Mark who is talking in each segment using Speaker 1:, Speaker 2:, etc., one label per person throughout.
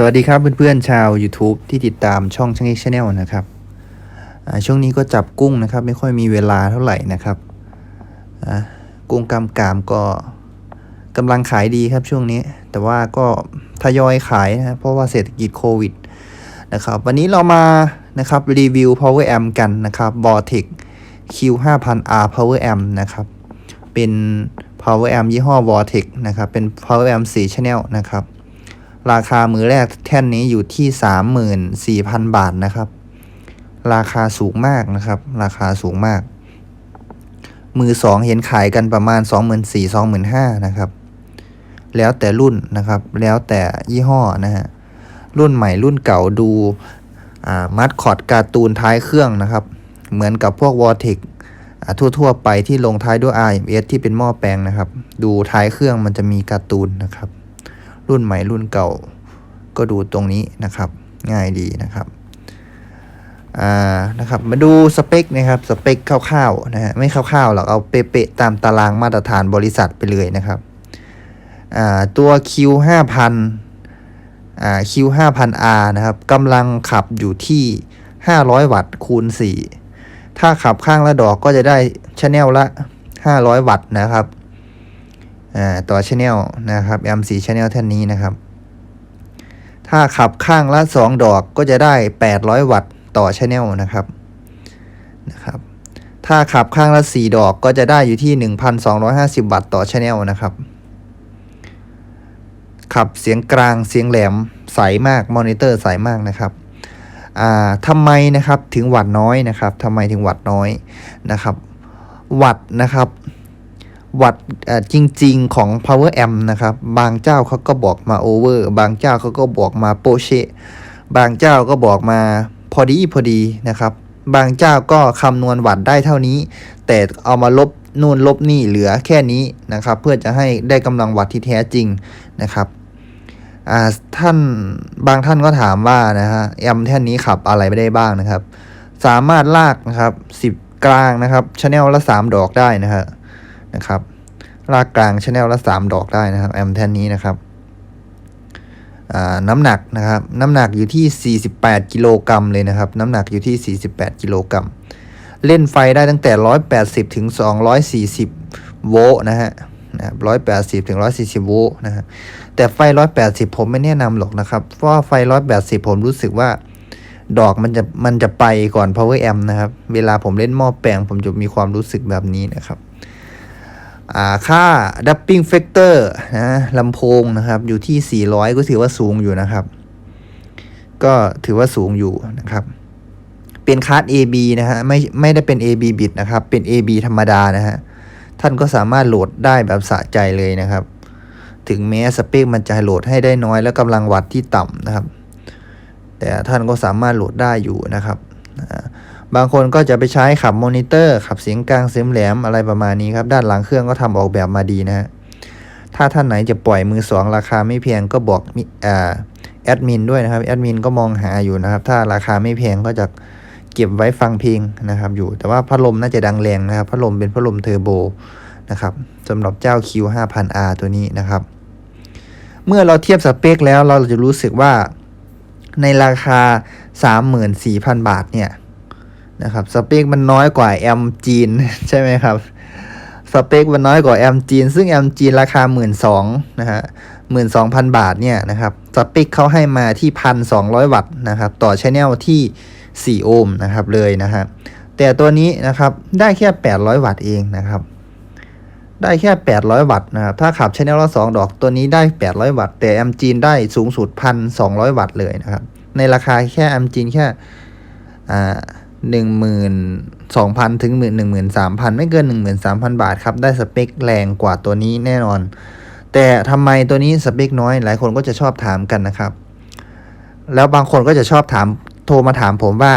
Speaker 1: สวัสดีครับเพื่อนๆชาว YouTube ที่ติดตามช่องช่างเอกชาแนลนะครับช่วงนี้ก็จับกุ้งนะครับ ไม่ค่อยมีเวลาเท่าไหร่นะครับกุ้งกำกามก็กำลังขายดีครับช่วงนี้ แต่ว่าก็ทยอยขายนะเพราะว่าเศรษฐกิจโควิดนะครับวันนี้เรามานะครับรีวิว Power Amp กันนะครับ b o r t e c Q5000R Power Amp นะครับ เป็น Power Amp ยี่ห้อ Vortex นะครับ เป็น Power Amp 4 Channel นะครับ ราคามือแรกแท่นนี้อยู่ที่ 34,000 บาทนะครับ ราคาสูงมากนะครับ ราคาสูงมาก มือสองเห็นขายกันประมาณ 24,000 25,000นะครับ แล้วแต่รุ่นนะครับ แล้วแต่ยี่ห้อนะฮะ รุ่นใหม่รุ่นเก่าดูมัดคอร์ดการ์ตูนท้ายเครื่องนะครับ เหมือนกับพวก Vortex อ่าทั่ว ๆ ไปที่ลงท้ายด้วย RMS ที่เป็นหม้อแปลงนะครับ ดูท้ายเครื่องมันจะมีการ์ตูนนะครับ รุ่นใหม่รุ่นเก่า ก็ดูตรงนี้นะครับ ง่ายดีนะครับอ่านะครับมาดูสเปคนะครับสเปคคร่าวๆนะฮะไม่คร่าวๆหรอกเอาเป๊ะๆตามตารางมาตรฐานบริษัทไปเลยนะครับอ่าตัว Q 5 0 0 0อ่า Q 5 0 0 0 R นะครับกำลังขับอยู่ที่ 500 วัตต์คูณ 4 ถ้าขับข้างละดอกก็จะได้ชแนลละ 500 วัตต์นะครับ ต่อชแนลนะครับ M4 Channel ท่านนี้นะครับ ถ้าขับข้างละ 2 ดอกก็จะได้ 800 วัตต์ต่อชแนลนะครับนะครับ ถ้าขับข้างละ 4 ดอกก็จะได้อยู่ที่ 1,250 วัตต์ต่อชแนลนะครับ ขับเสียงกลางเสียงแหลมใสมากมอนิเตอร์ใสมากนะครับอ่าทำไมนะครับถึงวัตต์น้อยนะครับทำไมถึงวัตต์น้อยนะครับ วัตนะครับ วัดจริง ๆ ของ power amp นะครับ บางเจ้าเขาก็บอกมา over บางเจ้าเขาก็บอกมาโปเชบางเจ้าก็บอกมาพอดีพอดีนะครับ บางเจ้าก็คำนวณวัดได้เท่านี้ แต่เอามาลบนู่นลบนี่เหลือแค่นี้นะครับ เพื่อจะให้ได้กำลังวัดที่แท้จริงนะครับท่านบางท่านก็ถามว่านะฮะแอมแท่นนี้ขับอะไรไม่ได้บ้างนะครับ สามารถลากนะครับ10 กลางนะครับชแนลละ 3 ดอกได้นะครับ นะครับลากกลางชแนลละ3 ดอกได้นะครับแอมแท่นนี้นะครับน้ำหนักนะครับน้ำหนักอยู่ที่ 48 กิโลกรัมเลยนะครับ น้ำหนักอยู่ที่ 48 กิโลกรัมเล่นไฟได้ตั้งแต่ 180 ถึง 240 โวลต์นะฮะนะครับ180 ถึง 140 โวลต์นะฮะแต่ไฟ 180 ผมไม่แนะนำหรอกนะครับ เพราะไฟ 180 ผมรู้สึกว่า ดอกมันจะมันจะไปก่อน power amp นะครับ เวลาผมเล่นหม้อแปลง ผมจะมีความรู้สึกแบบนี้นะครับ ค่า dubbing factor นะลำโพงนะครับอยู่ที่ 400 ก็ถือว่าสูงอยู่นะครับ ก็ถือว่าสูงอยู่นะครับ เป็นคาร์ด AB นะฮะไม่ไม่ได้เป็น AB bit นะครับ เป็น AB ธรรมดานะฮะท่านก็สามารถโหลดได้แบบสะใจเลยนะครับ ถึงแม้สเปคมันจะโหลดให้ได้น้อยและกำลังวัดที่ต่ำนะครับ แต่ท่านก็สามารถโหลดได้อยู่นะครับ บางคนก็จะไปใช้ขับมอนิเตอร์ขับเสียงกลางเสียงแหลมอะไรประมาณนี้ครับ ด้านหลังเครื่องก็ทำออกแบบมาดีนะฮะถ้าท่านไหนจะปล่อยมือสองราคาไม่แพงก็บอกแอดมินด้วยนะครับแอดมินก็มองหาอยู่นะครับ ถ้าราคาไม่แพงก็จะเก็บไว้ฟังเพลงนะครับ อยู่แต่ว่าพัดลมน่าจะดังแรงนะครับพัดลมเป็นพัดลมเทอร์โบนะครับสำหรับเจ้า Q5000R ตัวนี้นะครับ เมื่อเราเทียบสเปคแล้วเราจะรู้สึกว่าในราคา 34,000 บาทเนี่ย นะครับสเปคมันน้อยกว่าแอมจีนใช่ไหมครับสเปคมันน้อยกว่าแอมจีน ซึ่งแอมจีนราคา 1 2ื่นนะฮะหมื่นสองพันบาทเนี่ยนะครับสเปคเขาให้มาที่พันสองวัตต์นะครับต่อชแนลที่ 4 โอห์มนะครับเลยนะฮะแต่ตัวนี้นะครับได้แค่ 800 วัตต์เองนะครับ ได้แค่ 800 วัตต์นะครับถ้าขับชแนลละ2ดอกตัวนี้ได้ 800 วัตต์แต่แอมจีนได้สูงสุด1,200วัตต์เลยนะครับในราคาแค่แอมจีนแค่อ่า หนึ่งหมื่นสองพันถึงหมื่นหนึ่งหมื่นสามพันไม่เกินหนึ่งหมื่นสามพันบาทครับ ได้สเปคแรงกว่าตัวนี้แน่นอน แต่ทำไมตัวนี้สเปคน้อย หลายคนก็จะชอบถามกันนะครับ แล้วบางคนก็จะชอบถามโทรมาถามผมว่า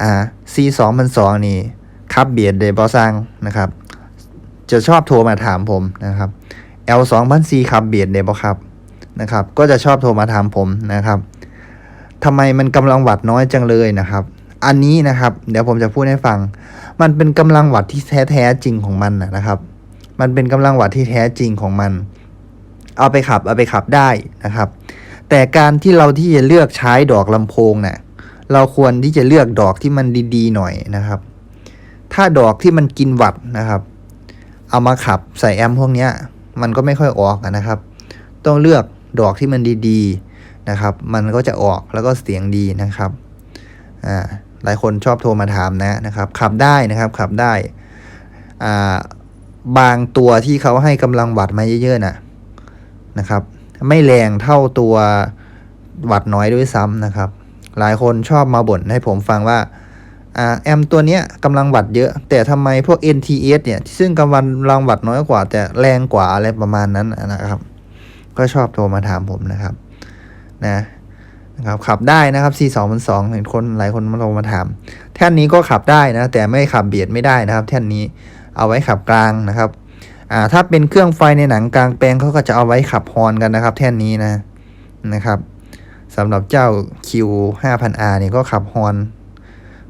Speaker 1: อ่า C สองพันสองนี่ครับเบียดเดบอซังนะครับ จะชอบโทรมาถามผมนะครับ L สองพัน C ครับเบียดเดบอครับนะครับ ก็จะชอบโทรมาถามผมนะครับทำไมมันกำลังวัดน้อยจังเลยนะครับ อันนี้นะครับ เดี๋ยวผมจะพูดให้ฟัง มันเป็นกำลังวัดที่แท้แท้จริงของมันนะครับ มันเป็นกำลังวัดที่แท้จริงของมัน เอาไปขับ เอาไปขับได้นะครับ แต่การที่เราที่จะเลือกใช้ดอกลำโพงเนะ่ะเราควรที่จะเลือกดอกที่มันดีๆหน่อยนะครับ ถ้าดอกที่มันกินวัตนะครับ เอามาขับใส่แอมป์พวกเนี้ย มันก็ไม่ค่อยออกนะครับ ต้องเลือกดอกที่มันดีๆนะครับ มันก็จะออกแล้วก็เสียงดีนะครับ อ่า หลายคนชอบโทรมาถามนะนะครับ ขับได้นะครับขับได้อ่าบางตัวที่เขาให้กำลังวัตต์มาเยอะๆนะนะครับ ไม่แรงเท่าตัววัตต์น้อยด้วยซ้ำนะครับ หลายคนชอบมาบ่นให้ผมฟังว่าอแอมตัวเนี้ยกำลังวัตต์เยอะ แต่ทำไมพวก NTS เนี่ย ซึ่งกำลังวัตต์น้อยกว่า แต่แรงกว่าอะไรประมาณนั้นนะครับ ก็ชอบโทรมาถามผมนะครับ นะ นะครับขับได้นะครับ C2 มัน2เห็นคนหลายคนมาโทรมาถาม แท่นนี้ก็ขับได้นะ แต่ไม่ขับเบียดไม่ได้นะครับ แท่นนี้เอาไว้ขับกลางนะครับอ่าถ้าเป็นเครื่องไฟในหนังกลางแปลงเขาก็จะเอาไว้ขับฮอนกันนะครับ แท่นนี้นะนะครับสำหรับเจ้า Q 5000R เนี่ยก็ขับฮอน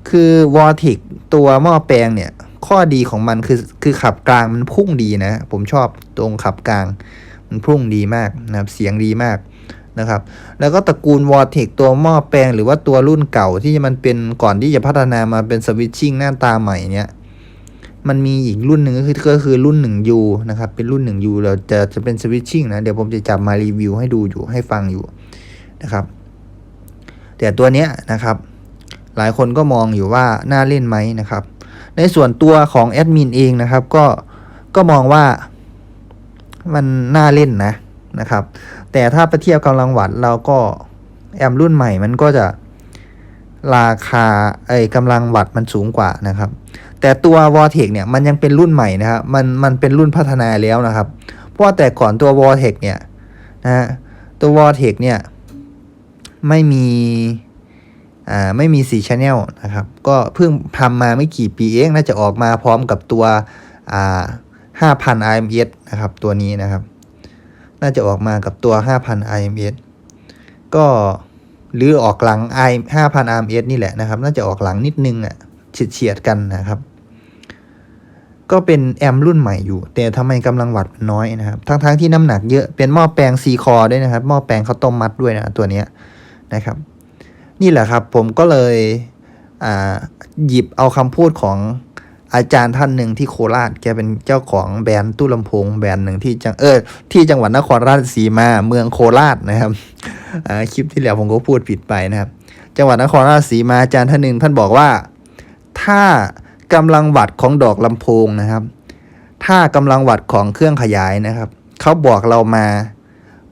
Speaker 1: คือ v o r t e x ตัวหม้อแปลงเนี่ย ข้อดีของมันคือคือขับกลางมันพุ่งดีนะ ผมชอบตรงขับกลาง มันพุ่งดีมากนะครับ เสียงดีมาก นะครับ แล้วก็ตระกูล v o r t e x ตัวหม้อแปลงหรือว่าตัวรุ่นเก่าที่มันเป็นก่อนที่จะพัฒนามาเป็นสวิตชิ่งหน้าตาใหม่เนี่ยมันมีอีกรุ่นหนึ่งก็คือก็คือรุ่น 1U นะครับ เป็นรุ่น 1U เราจะจะเป็นสวิตชิ่งนะ เดี๋ยวผมจะจับมารีวิวให้ดูอยู่ให้ฟังอยู่นะครับ แต่ตัวเนี้ยนะครับ หลายคนก็มองอยู่ว่าน่าเล่นไหมนะครับ ในส่วนตัวของแอดมินเองนะครับ ก็ก็มองว่ามันน่าเล่นนะ นะครับ แต่ถ้าไปเทียบกำลังวัตต์เราก็แอมรุ่นใหม่มันก็จะราคาไอ้กำลังวัตต์มันสูงกว่านะครับ แต่ตัว v o r t e x เนี่ยมันยังเป็นรุ่นใหม่นะครับ มันมันเป็นรุ่นพัฒนาแล้วนะครับ เพราะแต่ก่อนตัว v o r t e x เนี่ยนะตัว v o r t e x เนี่ยไม่มีอ่าไม่มี4 Channel นะครับ ก็เพิ่งทำมาไม่กี่ปีเองน่าจะออกมาพร้อมกับตัวอ่า5,000 IMS นะครับตัวนี้นะครับ น่าจะออกมากับตัว 5,000 IMS ก็หรือออกหลัง i 5,000 IMS นี่แหละนะครับ น่าจะออกหลังนิดนึงอะเฉียดเฉียดๆกันนะครับ ก็เป็นแอมรุ่นใหม่อยู่ แต่ทำไมกำลังวัตต์มันน้อยนะครับ ทั้งๆทที่น้ำหนักเยอะเป็นหม้อแปลงซีคอด้วยนะครับหม้อแปลงข้าวต้มมัดด้วยนะตัวเนี้ยนะครับ นี่แหละครับผมก็เลยหยิบเอาคำพูดของ อาจารย์ท่านหนึ่งที่โคราชแกเป็นเจ้าของแบรนด์ตู้ลำโพงแบรนด์หนึ่งที่จังเออที่จังหวัดนครราชสีมาเมืองโคราชนะครับคลิปที่แล้วผมก็พูดผิดไปนะครับ จังหวัดนครราชสีมาอาจารย์ท่านหนึ่งท่านบอกว่า ถ้ากำลังวัตต์ของดอกลำโพงนะครับ ถ้ากำลังวัตต์ของเครื่องขยายนะครับเขาบอกเรามา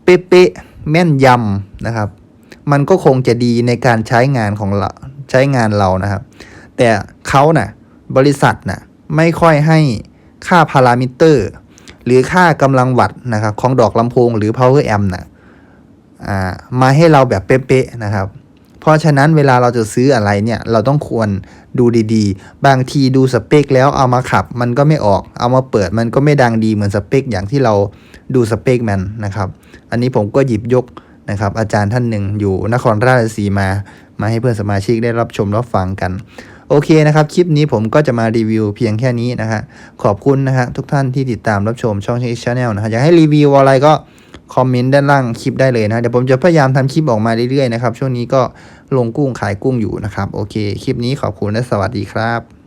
Speaker 1: เป๊ะๆแม่นยำนะครับ มันก็คงจะดีในการใช้งานของเราใช้งานเรานะครับ แต่เขาน่ะ บริษัทน่ะไม่ค่อยให้ค่าพารามิเตอร์ หรือค่ากำลังวัตต์นะครับของดอกลำโพงหรือ power amp น่ะอ่ามาให้เราแบบเป๊ะๆนะครับ เพราะฉะนั้นเวลาเราจะซื้ออะไรเนี่ยเราต้องควรดูดีๆ บางทีดูสเปคแล้วเอามาขับมันก็ไม่ออก เอามาเปิดมันก็ไม่ดังดีเหมือนสเปคอย่างที่เราดูสเปคมันนะครับ อันนี้ผมก็หยิบยกนะครับอาจารย์ท่านหนึ่งอยู่นครราชสีมา มาให้เพื่อนสมาชิกได้รับชมรับฟังกัน โอเคนะครับ คลิปนี้ผมก็จะมารีวิวเพียงแค่นี้นะฮะขอบคุณนะฮะทุกท่านที่ติดตามรับชมช่องชิชแนลนะฮะอยากให้รีวิวอะไรก็คอมเมนต์ด้านล่างคลิปได้เลยนะเดี๋ยวผมจะพยายามทำคลิปออกมาเรื่อยๆนะครับช่วงนี้ก็ลงกุ้งขายกุ้งอยู่นะครับ โอเค คลิปนี้ขอบคุณและสวัสดีครับ